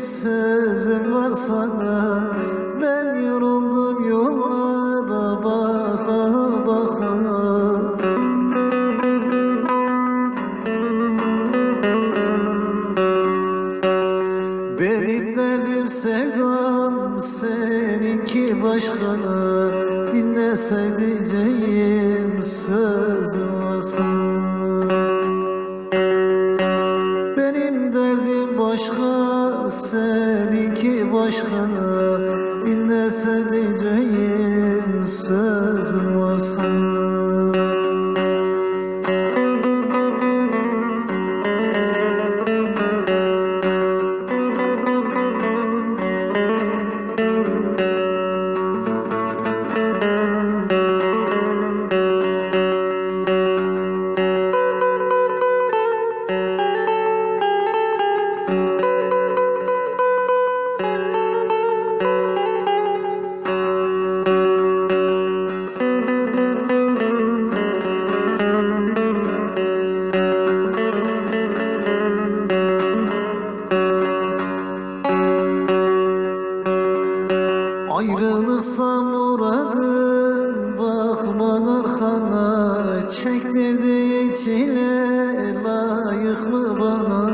sözüm var sana. Ben yoruldum yollara baka baka. Benim derdim sevdam seninki başka. Dinle sevdiceğim sözüm varsa Benim derdim başka seninki başka Dinle sevdiceğim sözüm Ayrılıksa bakman arkana Çektirdiğin çile layık mı bana?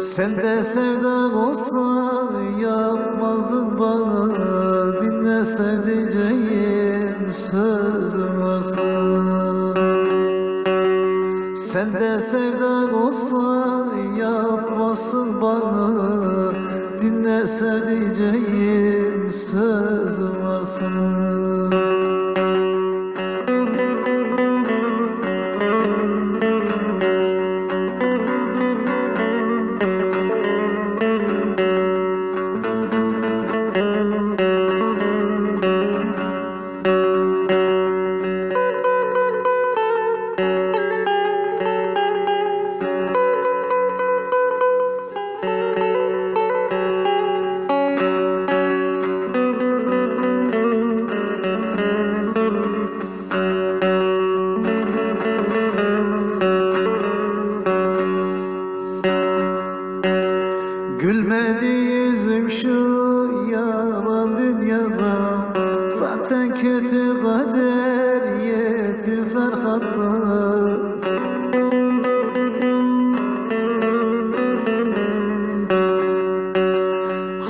Sen de sevdan olsa yapmazdın bana. Dinle sevdiceğim sözüm varsa. Sen de sevdan olsa yapmasın bana Dinle sevdiceğim sözüm varsa Gülmedi yüzüm şu yalan dünyada. Zaten kötü kader yetim Ferhat'ta.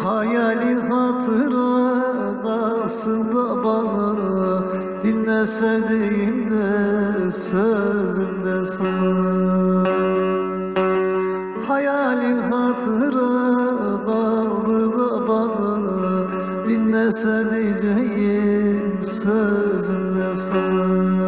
Hayali hatıra kalsın da bana Dinle sevdiğimde sözümde sana Hayali hatıra kaldı da bana Dinle sevdiceğim sözümde sana